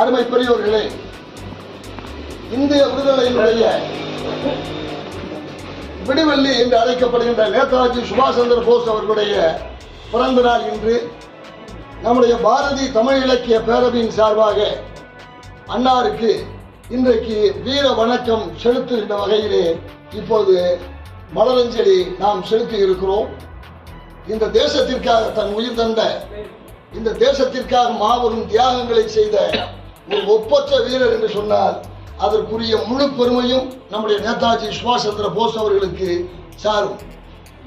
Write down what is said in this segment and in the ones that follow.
அருமை பெரியோர்களே இந்திய விடுதலையினுடைய விடிவெள்ளி என்று அழைக்கப்படுகின்ற நேதாஜி சுபாஷ் சந்திர போஸ் அவர்களுடைய பிறந்த நாள் இன்று நம்முடைய பாரதி தமிழ் இலக்கிய பேரவையின் சார்பாக அன்னாருக்கு இன்றைக்கு வீர வணக்கம் செலுத்துகின்ற வகையிலே இப்போது மலரஞ்சலி நாம் செலுத்தி இருக்கிறோம். இந்த தேசத்திற்காக தன் உயிர் தந்த இந்த தேசத்திற்காக மாபெரும் தியாகங்களை செய்த ஒரு ஒப்பற்ற வீரர் என்று சொன்னால் அதற்குரிய முழு பெருமையும் நம்முடைய நேதாஜி சுபாஷ் சந்திர போஸ் அவர்களுக்கு சாரும்.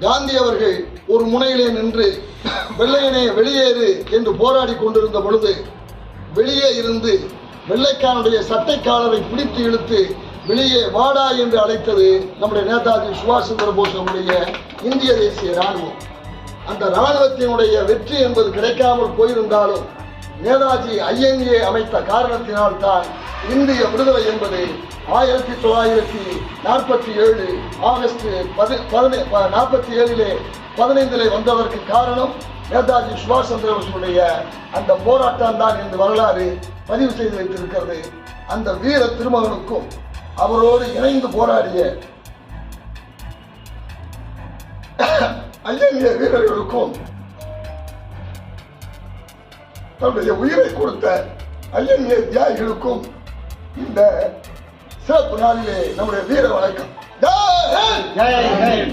காந்தி அவர்கள் ஒரு முனையிலே நின்று வெள்ளையனே வெளியேறு என்று போராடி கொண்டிருந்த பொழுது வெளியே இருந்து வெள்ளைக்காரனுடைய சட்டைக்காலரை பிடித்து இழுத்து வெளியே வாடா என்று அழைத்தது நம்முடைய நேதாஜி சுபாஷ் சந்திர போஸ் அவருடைய இந்திய தேசிய ராணுவம் அந்த ராணுவத்தினுடைய வெற்றி என்பது கிடைக்காமல் போயிருந்தாலும் நேதாஜி ஐஎன்ஏ அமைத்த காரணத்தினால் தான் இந்திய விடுதலை என்பது ஆயிரத்தி தொள்ளாயிரத்தி நாற்பத்தி ஏழு ஆகஸ்ட் பதி பதினை நாற்பத்தி ஏழிலே பதினைந்திலே வந்ததற்கு காரணம் நேதாஜி சுபாஷ் சந்திர போஸுடைய அந்த போராட்டம் தான் என்று வரலாறு பதிவு செய்து வைத்திருக்கிறது. அந்த வீர திருமகனுக்கும் அவரோடு இணைந்து போராடிய ஐஎன்ஏ வீரர்களுக்கும் தன்னுடைய உயிரை கொடுத்த ஐஎன்ஏ தியாகிகளுக்கும் இந்த சிறப்பு நாளிலே நம்முடைய வீர வணக்கம் ஜெய் ஹிந்த்! ஜெய்